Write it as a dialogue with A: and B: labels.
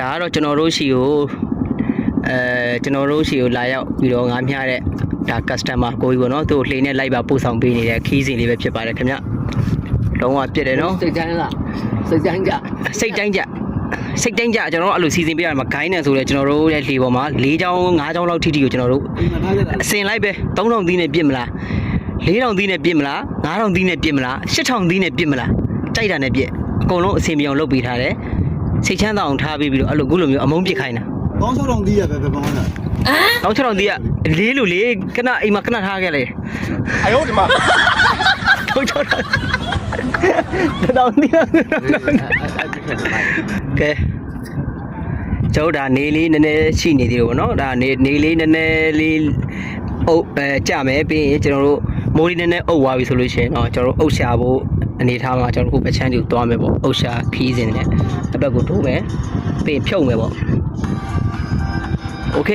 A: ဒါကတော့ကျွန်တော်တို့ရှိကိုအဲကျွန်တော်တို့ရှိကိုလာရောက်ပြီးတော့ငါးမျှတဲ့ဒါ customer ကိုကြီးပေါ့နော်သူ့ကိုလှေနဲ့လိုက်ပါပို့ဆောင်ပေးနေတဲ့ခီးစဉ်လေးပဲဖြစ်ပါတယ်ခင်ဗျလုံးဝပြည့်တယ်နော်
B: စိတ်တိုင်းလားစိတ်တိုင်းကြ
A: စိတ်တိုင်းကြစိတ်တိုင်းကြကျွန်တော်တို့အဲ့လိုစီစဉ်ပေးရမှာဂိုင်းနဲ့ဆိုလဲကျွန်တော်တို့ရဲ့လှေပေါ်မှာ၄ချောင်း၅ချောင်းလောက်ထိထိကိုကျွန်တော်တို့
C: ဒီမှာထားခဲ့တာ
A: အစင်လိုက်ပဲ3000သီးနဲ့ပြစ်မလား4000သီးနဲ့ပြစ်မလား9000သီးနဲ့ပြစ်မလား8000သီးနဲ့ပြစ်မလားကြိုက်တာနဲ့ပြစ်အကုန်လုံးအစင်ပြောင်လုပ်ပေးထားတယ် စိတ်ချမ်းသာအောင်ထားပြီးပြီးတော့အဲ့လိုခုလိုမျိုးအမုန်းပစ်ခိုင်းတာ
C: ပေါင်း၆000တီးရပဲပဲပေါင်းတာ
A: တောင်းချောင်းတီးကလေးလို့လေကနအိမ်မှာကနထားခဲ့လေ
D: အယောဒီမှာ
A: တောင်းချောင်းတောင်းတီးကဲကျောင်းဒါနေလေးနည်းနည်းရှိနေသေးတယ်ဗောနော်ဒါနေနေလေးနည်းနည်းလေး အုပ်အဲကြမယ်ပြီးရင်ကျွန်တော်တို့မိုးလေးနည်းနည်းအုပ်သွားပြီဆိုလို့ရှိရင်တော့ကျွန်တော်တို့အုပ်ရှာဖို့အနေထားမှာကျွန်တော်တို့ဟိုပချမ်းတီကိုသွားမယ်ပေါ့အုပ်ရှာခီးစင်နဲ့အဘက်ကိုထိုးမယ်ပြီးရင်ဖြုတ်မယ်ပေါ့โอเค